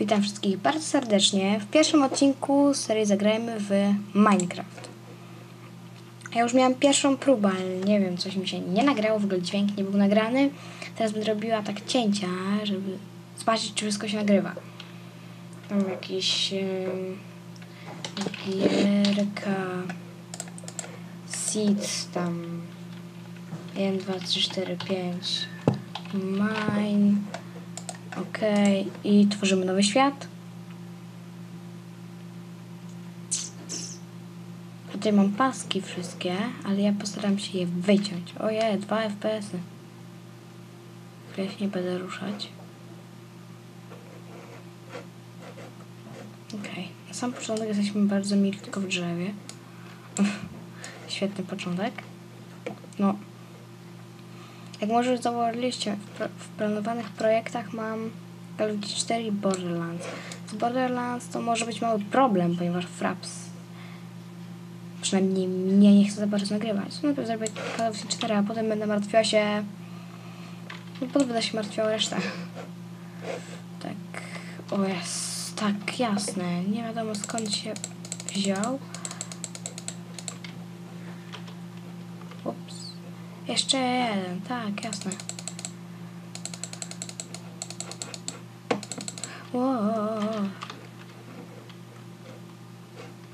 Witam wszystkich bardzo serdecznie w pierwszym odcinku serii Zagrajmy w Minecraft. Ja już miałam pierwszą próbę, ale nie wiem, coś mi się nie nagrało, w ogóle dźwięk nie był nagrany. Teraz będę robiła tak cięcia, żeby zobaczyć, czy wszystko się nagrywa. Mam jakiś... Yy, gierka... Seeds tam... 1, 2, 3, 4, 5... Mine... Okej, i tworzymy nowy świat. Tutaj mam paski wszystkie, ale ja postaram się je wyciąć. Oje, 2 FPS-y. Ja się nie będę ruszać. Okej, na sam początek jesteśmy bardzo mili tylko w drzewie. Świetny początek. No, jak może zauważyliście, w, pl- w planowanych projektach mam Duty 4 i Borderlands. Z Borderlands to może być mały problem, ponieważ Fraps przynajmniej mnie nie chce za bardzo nagrywać. Najpierw zrobię Call of Duty 4, a potem będę martwiła się... No potem będę się martwiła resztę. Tak... O jest, tak jasne. Nie wiadomo skąd się wziął. Jeszcze jeden, tak, jasne. Wow.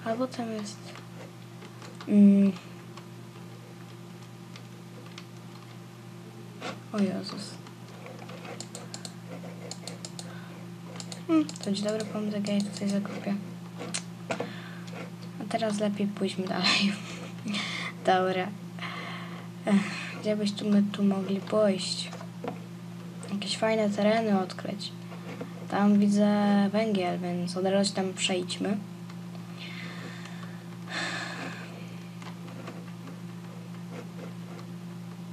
Albo tam jest. Mm. O Jezus. Hmm, to będzie dobry pomysł, jak ja tutaj zakupię. A teraz lepiej pójdźmy dalej. Dobra. Ech, Gdzie byśmy my tu mogli pójść? Jakieś fajne tereny odkryć. Tam widzę węgiel, więc od razu tam przejdźmy.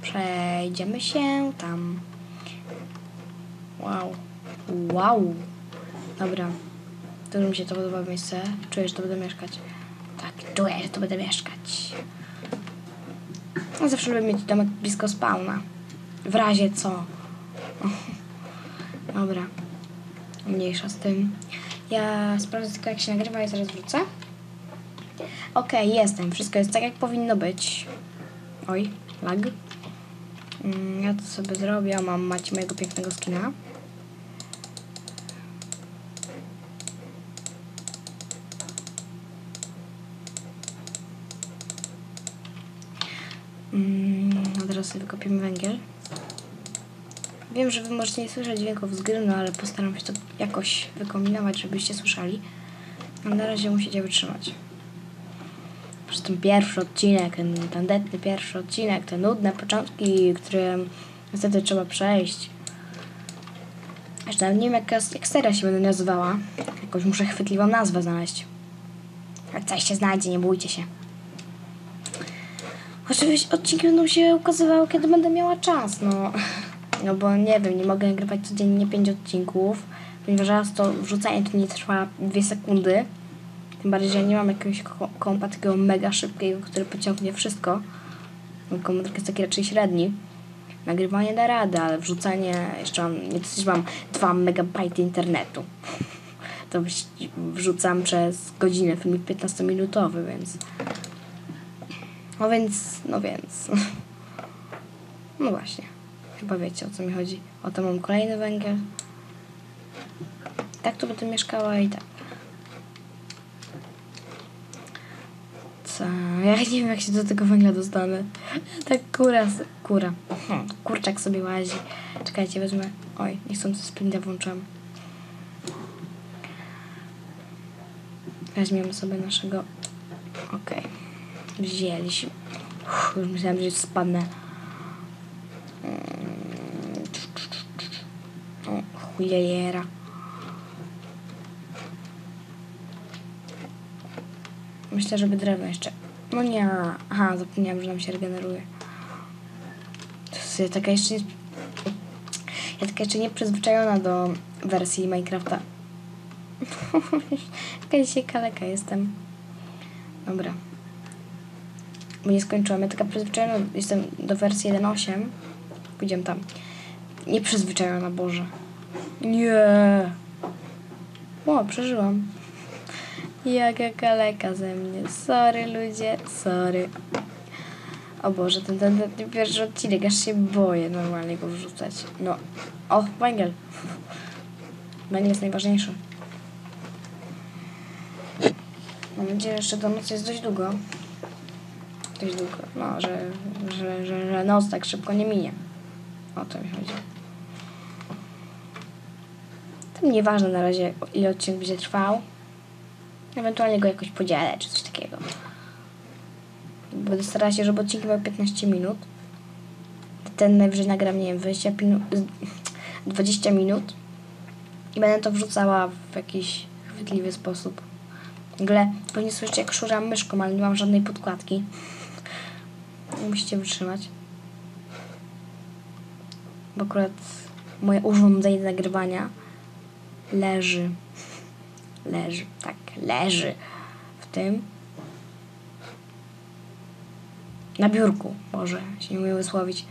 Przejdziemy się tam. Wow. Wow. Dobra. To mi się to podoba miejsce. Czuję, że to będę mieszkać. Tak, czuję, że to będę mieszkać. No zawsze lubię mieć domek blisko spawna. W razie co. Dobra. Mniejsza z tym. Ja sprawdzę tylko jak się nagrywa i zaraz wrócę. Okej, jestem. Wszystko jest tak jak powinno być. Oj, lag. Mm, Ja to sobie zrobię. Mam macie mojego pięknego skina. Mm, a teraz sobie wykopiemy węgiel. Wiem, że wy możecie nie słyszeć dźwięków z gry, no ale postaram się to jakoś wykombinować, żebyście słyszeli. A na razie musicie wytrzymać. Przez ten pierwszy odcinek, ten tandetny pierwszy odcinek, te nudne początki, które niestety trzeba przejść. Jeszcze nawet nie wiem, jak, jak seria się będę nazywała. Jakoś muszę chwytliwą nazwę znaleźć. Jak coś się znajdzie, nie bójcie się. Oczywiście odcinki będą się ukazywały, kiedy będę miała czas, no. No bo nie wiem, nie mogę nagrywać codziennie 5 odcinków, ponieważ raz to wrzucanie to nie trwa 2 sekundy. Tym bardziej, że ja nie mam jakiegoś ko- kompa takiego mega szybkiego, który pociągnie wszystko. Mój komputer jest taki raczej średni. Nagrywanie da radę, ale wrzucanie, jeszcze mam, dosyć mam 2 megabajty internetu. To wrzucam przez godzinę, filmik 15-minutowy, więc... No więc, no więc. No właśnie. Chyba wiecie o co mi chodzi. Oto mam kolejny węgiel. Tak tu będę mieszkała i tak. Co? Ja nie wiem jak się do tego węgla dostanę. Tak kura, kura. Hmm, kurczak sobie łazi. Czekajcie, wezmę. Oj, niechcący sprinta włączyłam. Weźmiemy sobie naszego... Okej. Wzięliśmy. Uff, już myślałam, że spadnę. Mm. O, chujejera. Myślę, żeby drewno jeszcze... No nie. Aha, zapomniałam, że nam się regeneruje. To jest ja taka jeszcze... Nie... Ja taka jeszcze nie przyzwyczajona do wersji Minecrafta. Dzisiaj kaleka jestem. Dobra. Bo nie skończyłam. Ja taka przyzwyczajona jestem do wersji 1.8. Pójdziemy tam. Nie przyzwyczajona, Boże. Nie. O, przeżyłam. Jaka kaleka ze mnie. Sorry ludzie, sorry. O Boże, ten, ten, ten pierwszy odcinek, aż się boję normalnie go wrzucać. No. O, węgiel. Węgiel jest najważniejszy. Mam nadzieję, że jeszcze do nocy jest dość długo. Dość długo. No, że, że, że, że noc tak szybko nie minie. O to mi chodzi. To nieważne na razie, ile odcinek będzie trwał. Ewentualnie go jakoś podzielę, czy coś takiego. Będę starała się, żeby odcinki miały 15 minut. Ten najwyżej nagram, nie wiem, 20 minut, 20 minut. I będę to wrzucała w jakiś chwytliwy sposób. W ogóle pewnie słyszycie, jak szuram myszką, ale nie mam żadnej podkładki. Musicie wytrzymać. Bo akurat moje urządzenie nagrywania leży. Leży, tak, leży w tym. Na biurku, może się nie umiem wysłowić.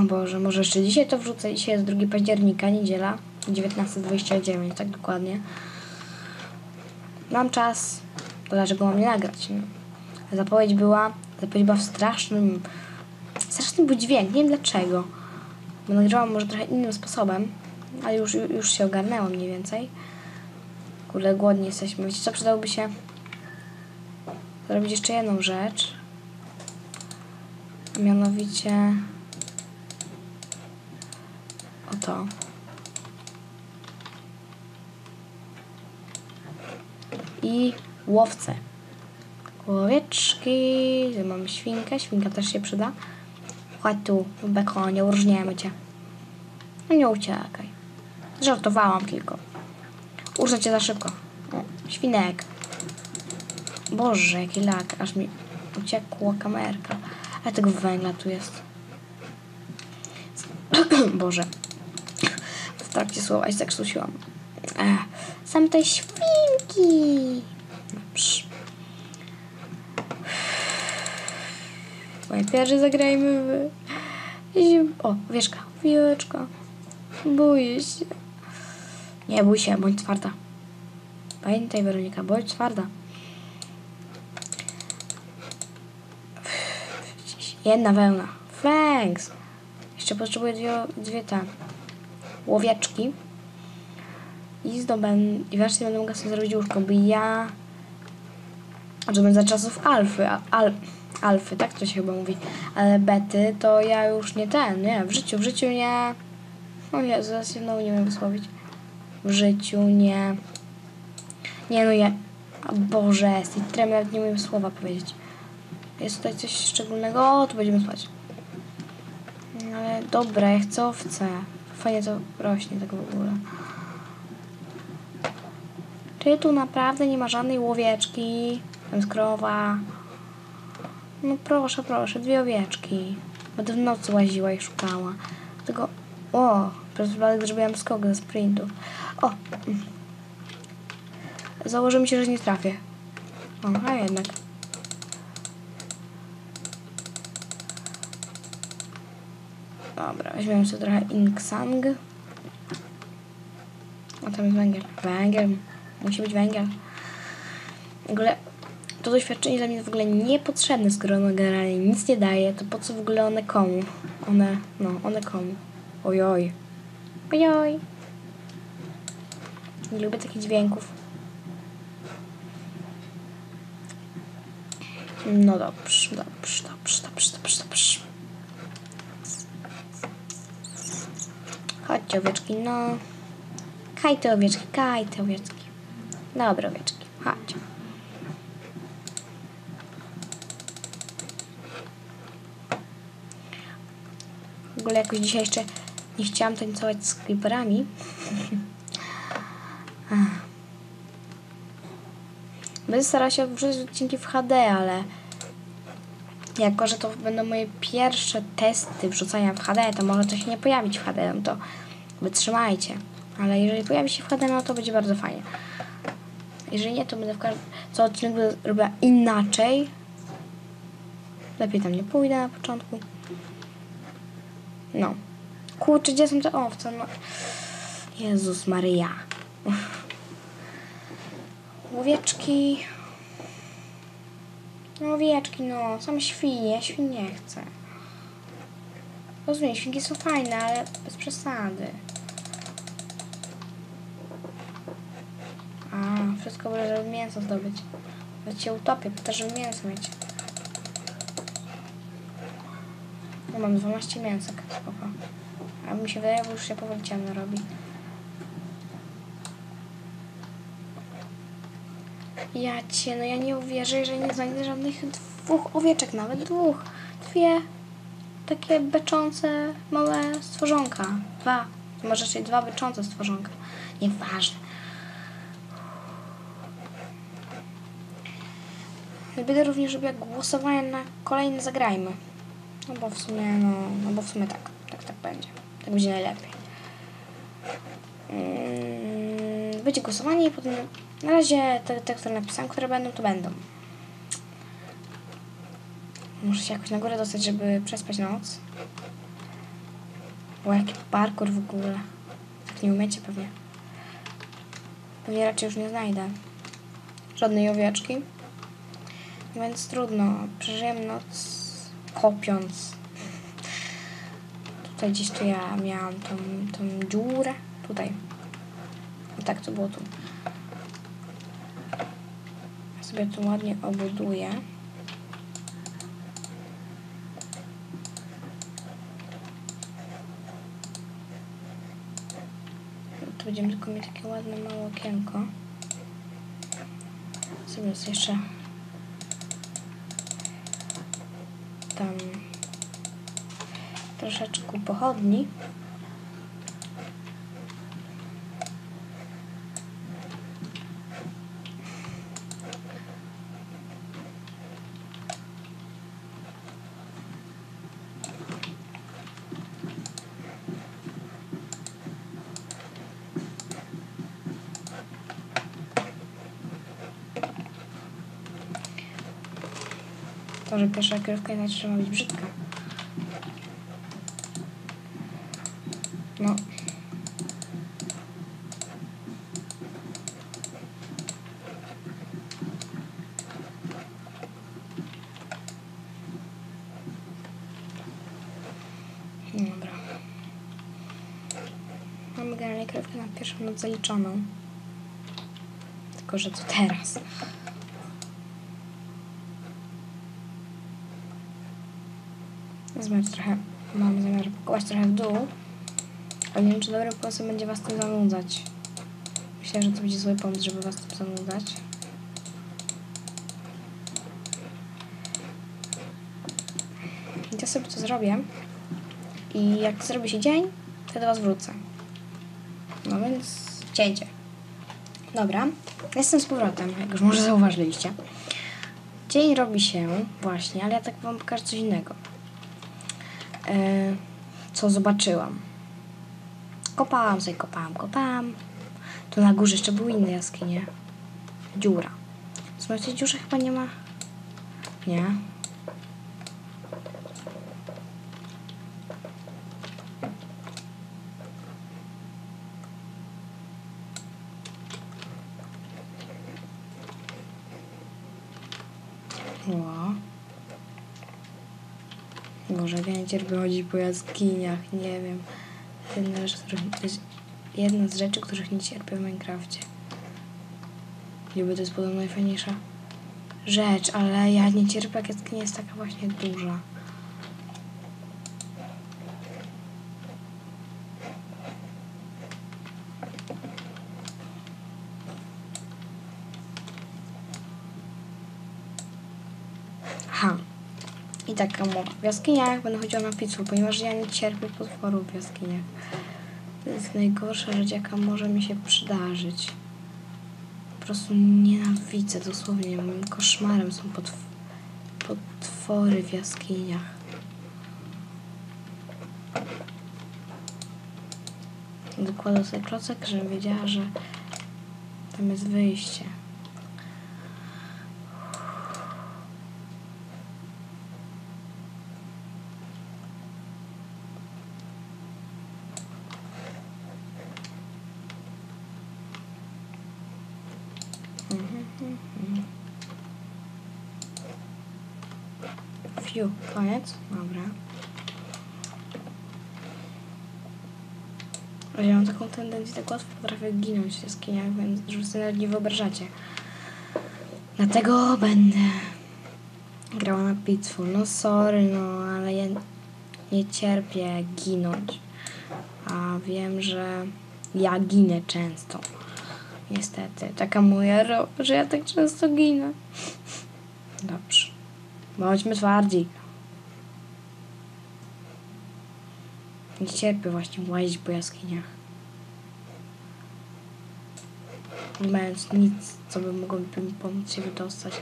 O Boże, może jeszcze dzisiaj to wrzucę. Dzisiaj jest 2 października, niedziela, 19.29, tak dokładnie. Mam czas, to dlaczego mam nie nagrać? No. Zapowiedź była, zapowiedź była w strasznym, straszny był dźwięk, nie wiem dlaczego. Bo nagrałam może trochę innym sposobem, ale już, już się ogarnęło mniej więcej. Kurde, głodni jesteśmy. Wiecie co, przydałoby się zrobić jeszcze jedną rzecz. Mianowicie oto. I łowce. Łowieczki. Tu mamy świnkę. Świnka też się przyda. Chodź tu, bekonie, urżniemy cię. No nie uciekaj. Żartowałam tylko. Urżę cię za szybko. O, świnek. Boże, jaki lak. Aż mi uciekła kamerka. A tego węgla tu jest. Boże. W trakcie słowa się zakrztusiłam. Ech, Sam te świnki. Psz. Moje pierwsze zagrajmy w... O, wieszka. Wieczka. Boję się. Nie bój się, bądź twarda. Pamiętaj, Weronika, bądź twarda. Jedna wełna. Thanks. Jeszcze potrzebuję dwie, dwie te łowieczki. I zdobędę... I wreszcie będę mogła sobie zrobić łóżko, by ja... A że za czasów alfy, al, alfy, tak to się chyba mówi. Ale bety to ja już nie ten, nie, w życiu, w życiu nie... O nie, zaraz znowu nie wysłowić. W życiu nie... Nie no ja... Boże, z tej tremy nawet nie umiem słowa powiedzieć. Jest tutaj coś szczególnego? O, tu będziemy spać. Ale dobra, ja chcę owce. Fajnie to rośnie tak w ogóle. Czy tu naprawdę nie ma żadnej łowieczki? Tam jest krowa. No proszę, proszę, dwie owieczki. Będę w nocy łaziła i szukała. Tylko, o, przez przypadek zrobiłam skok ze sprintu. O! Założę mi się, że nie trafię. O, a jednak. Dobra, weźmiemy sobie trochę Inksang. A tam jest węgiel. Węgiel. Musi być węgiel. W ogóle to doświadczenie dla mnie jest w ogóle niepotrzebne, skoro ono generalnie nic nie daje, to po co w ogóle one komu? One, no, one komu? Ojoj. Ojoj. Nie lubię takich dźwięków. No dobrze, dobrze, dobrze, dobrze, dobrze, dobrze. Chodźcie owieczki, no. Kaj te owieczki, kaj te owieczki. Dobre owieczki, chodź. W ogóle jakoś dzisiaj jeszcze nie chciałam tańcować z creeperami. Będę starała się wrzucić odcinki w HD, ale jako, że to będą moje pierwsze testy wrzucania w HD, to może się nie pojawić w HD, no to wytrzymajcie. Ale jeżeli pojawi się w HD, no to będzie bardzo fajnie. Jeżeli nie, to będę w każdym... Co odcinek robiła inaczej. Lepiej tam nie pójdę na początku. No. Kurczę, gdzie są te owce? No. Jezus Maryja. Owieczki. No owieczki, no. Same świnie. Świn nie chcę. Rozumiem, świnki są fajne, ale bez przesady. A, wszystko żeby mięso zdobyć. Ja cię utopię, po to, żeby mięso mieć. No mam 12 mięsek, spoko. A mi się wydaje, że już się powoli ciemno robi. Ja cię, no ja nie uwierzę, jeżeli nie znajdę żadnych dwóch owieczek, nawet dwóch. Dwie takie beczące małe stworzonka. Dwa. Może raczej dwa beczące stworzonka. Nieważne. Będę również robiła głosowanie na kolejne zagrajmy. No bo w sumie, no, no bo w sumie tak. Tak, tak będzie. Tak będzie najlepiej. Mm, będzie głosowanie i potem na razie te, te, które napisałam, które będą, to będą. Muszę się jakoś na górę dostać, żeby przespać noc. O, jaki parkour w ogóle. Tak nie umiecie pewnie. Pewnie raczej już nie znajdę. Żadnej owieczki. Więc trudno. Przeżyjemy noc kopiąc. Tutaj gdzieś tu ja miałam tą, tą dziurę. Tutaj. I tak to było tu. Ja sobie tu ładnie obuduję. Tu będziemy tylko mieć takie ładne małe okienko. Sobie jeszcze tam troszeczkę pochodni. To, pierwsza kierowka inaczej trzeba być brzydka. No. Dobra. Mamy generalnie krewkę na pierwszą noc zaliczoną. Tylko, że co teraz? Zamiar trochę, mam zamiar pakować trochę w dół, ale nie wiem, czy dobrym pomysłem będzie was tym zanudzać. Myślę, że to będzie zły pomysł, żeby was tym zanudzać. Więc ja sobie to zrobię i jak zrobi się dzień, to do was wrócę. No więc cięcie. Dobra, jestem z powrotem, jak już może zauważyliście. Dzień robi się właśnie, ale ja tak wam pokażę coś innego. E, co zobaczyłam. Kopałam sobie, kopałam, kopałam. Tu na górze jeszcze były inne jaskinie. Dziura. Tej dziurze chyba nie ma... Nie. Ło. Boże, ja nie cierpię chodzić po jaskiniach, nie wiem. Jedna, rzecz, to jest jedna z rzeczy, których nie cierpię w Minecrafcie. Niby to jest podobno najfajniejsza rzecz, ale ja nie cierpię, jak jaskinia jest taka właśnie duża. Aha. I taka mowa. W jaskiniach będę chodziła na pizzu, ponieważ ja nie cierpię potworów w jaskiniach. To jest najgorsza rzecz, jaka może mi się przydarzyć. Po prostu nienawidzę, dosłownie. Moim koszmarem są potw potwory w jaskiniach. Dokładam sobie klocek, żebym wiedziała, że tam jest wyjście. Koniec? Dobra. Ale ja mam taką tendencję, tak łatwo potrafię ginąć w jaskiniach, więc że sobie nawet nie wyobrażacie. Dlatego będę grała na Pitfall. No sorry, no ale ja nie cierpię ginąć. A wiem, że ja ginę często. Niestety, taka moja rola, że ja tak często ginę. Dobrze. Bądźmy twardzi. Nie cierpię właśnie łazić po jaskiniach. Nie mając nic, co by mogło mi pomóc się wydostać.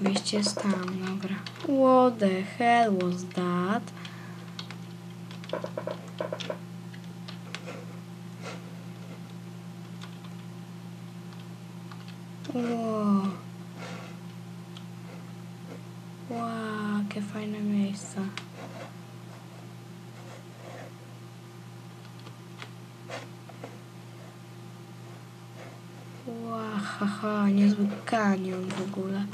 Wyjście jest tam, dobra. What the hell was that? Wow. Wow, jakie fajne miejsce. Haha, niezły kanion w ogóle.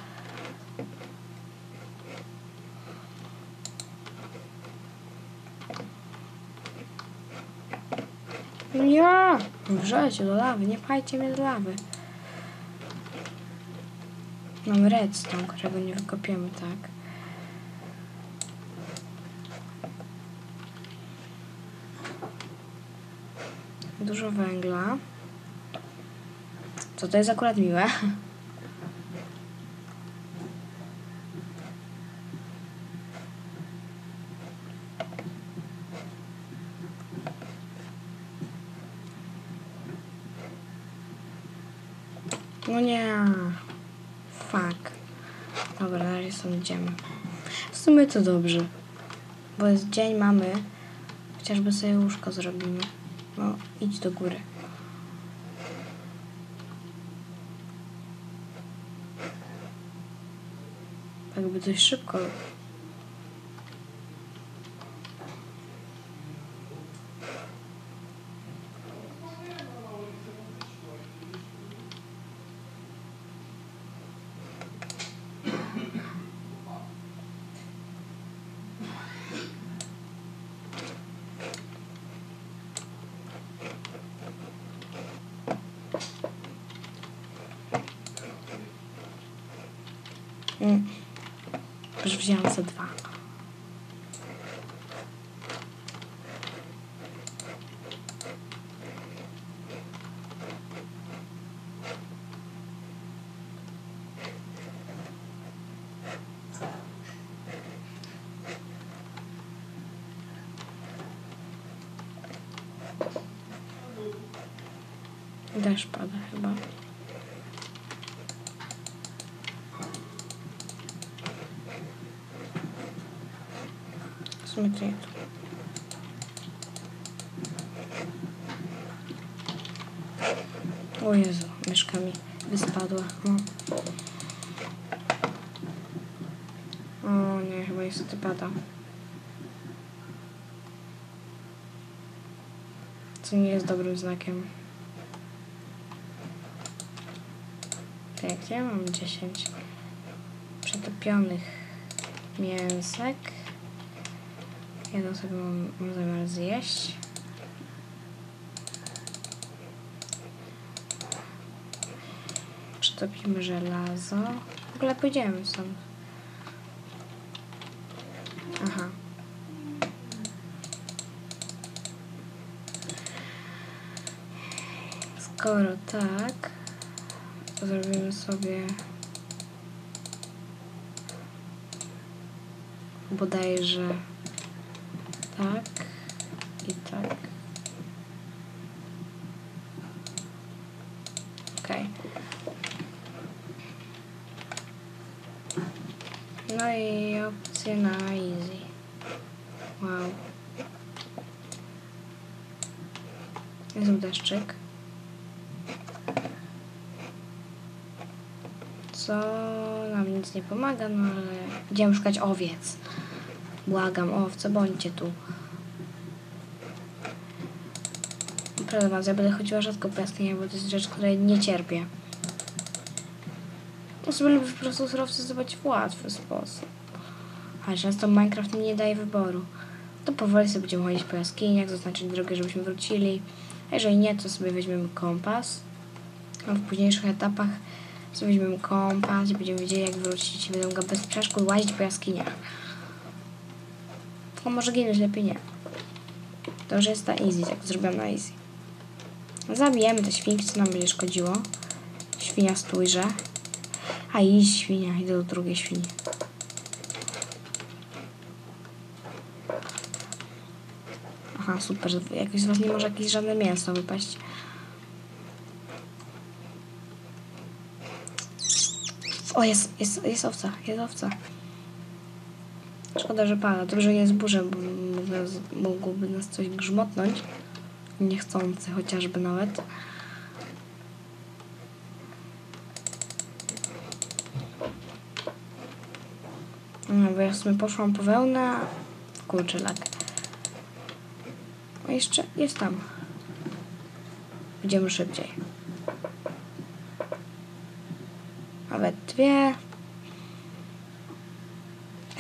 Nie! Wrzecie do lawy, nie pchajcie mnie do lawy. Mam redstone, którego nie wykopiemy, tak? Dużo węgla. Co to jest akurat miłe. No nie. Fuck. Dobra, na razie idziemy. W sumie to dobrze. Bo jest dzień, mamy. Chociażby sobie łóżko zrobimy. No, idź do góry. Jakby dość szybko. Mm. Już wzięłam za dwa. Deszcz pada chyba. W sumie to nie. O Jezu, myszka mi wyspadła. No. O nie, chyba niestety pada. Co nie jest dobrym znakiem. Ja mam 10 przetopionych mięsek. Jedno sobie zamiar zjeść. Przetopimy żelazo. W ogóle pójdziemy stąd. Aha. Skoro tak, to zrobimy sobie bodajże tak i tak. Okej. No i opcje na easy. Wow. Jest deszczyk. Co nam nic nie pomaga, no ale idziemy szukać owiec. Błagam, owce, bądźcie tu. Prawda was, ja będę chodziła rzadko po jaskiniach, bo to jest rzecz, której nie cierpię. Sobie lubię po prostu surowce zdobyć w łatwy sposób. Ale często Minecraft mi nie daje wyboru. To powoli sobie będziemy chodzić po jaskiniach, zaznaczyć drogę, żebyśmy wrócili. A jeżeli nie, to sobie weźmiemy kompas. A w późniejszych etapach sobie weźmiemy kompas i będziemy wiedzieli jak wrócić będziemy go bez przeszkód łazić po jaskiniach. Tylko może ginąć, lepiej nie. To już jest ta easy, tak zrobiona na easy. Zabijemy te świnki, co nam będzie szkodziło. Świnia stójże. A idź świnia, idę do drugiej świni. Aha, super. Jakoś z was nie może jakieś żadne mięso wypaść. O, jest, jest, jest owca, jest owca. Szkoda, że pada. Dobrze jest burza, bo mógłby nas, coś grzmotnąć. Niechcący chociażby nawet. No, bo ja w sumie poszłam po wełnę, a kurczę lak. O, jeszcze jest tam. Idziemy szybciej. Nawet dwie.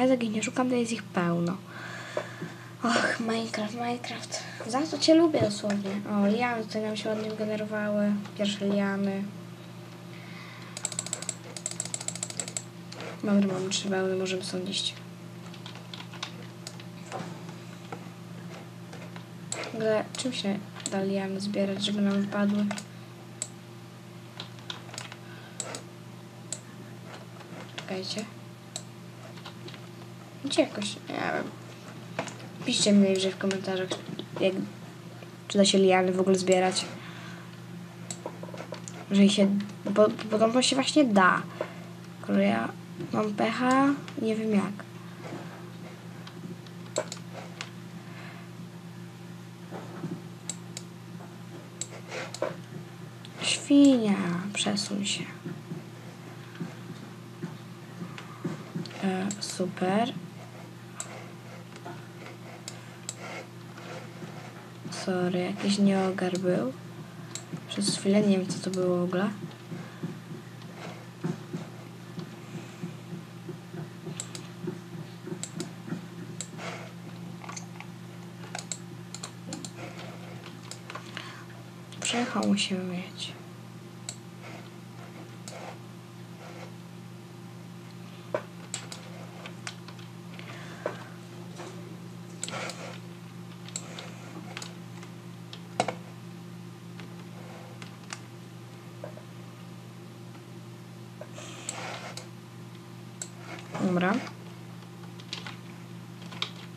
Tak ich nie szukam, to jest ich pełno. Och, Minecraft, Minecraft. Za to cię lubię dosłownie. O, liany tutaj nam się ładnie generowały. Pierwsze liany. Dobra, mamy trzy wełny, możemy stąd iść. Czym się da liany zbierać, żeby nam wypadły? Czekajcie. Gdzie jakoś, nie wiem. Piszcie mi najwyżej w komentarzach, jak, czy da się liany w ogóle zbierać. Jeżeli się, bo podobno się właśnie da. Że ja mam pecha, nie wiem jak. Świnia, przesuń się. E, super. Sorry, jakiś nieogar był. Przez chwilę nie wiem co to było w ogóle. Przejechał musimy mieć. Dobra.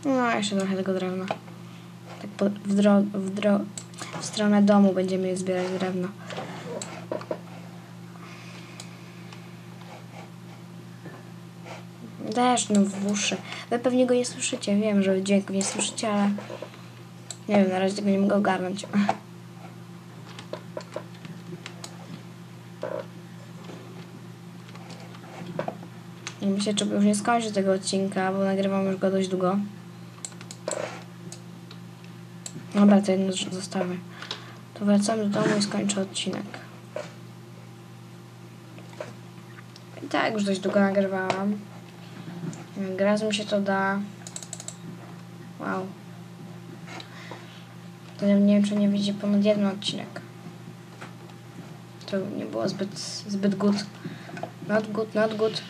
No, jeszcze trochę tego drewna. Tak po, w, dro, w, dro, w stronę domu będziemy zbierać drewno. Deszcz, no w uszy. Wy pewnie go nie słyszycie. Wiem, że dźwięku nie słyszycie, ale... Nie wiem, na razie tego nie mogę ogarnąć. I myślę, że już nie skończę tego odcinka, bo nagrywam już go dość długo. Dobra, to jedno zostawię. To wracamy do domu i skończę odcinek. I tak już dość długo nagrywałam. Jak raz mi się to da. Wow. To nie wiem, czy nie widzi ponad jeden odcinek. To nie było zbyt, zbyt good. Not good, not good.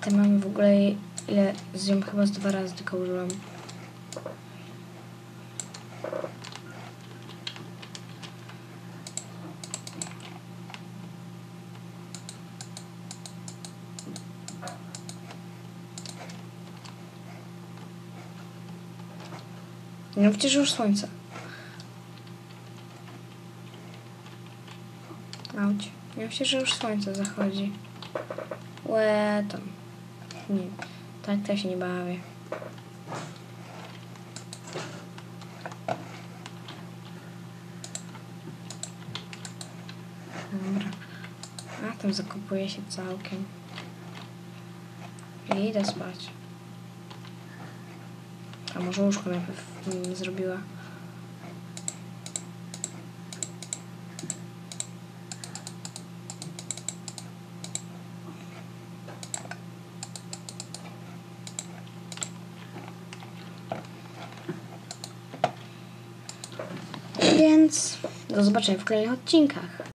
Łopatę mamy w ogóle ile z nią chyba z dwa razy tylko użyłam. No przecież już słońce. Auć. Myślę, że już słońce zachodzi. Łe, tam. Nie. Tak to się nie bawię. Dobra. A tam zakopuje się całkiem. I idę spać. A może łóżko najpierw mm, zrobiła. Więc do zobaczenia w kolejnych odcinkach.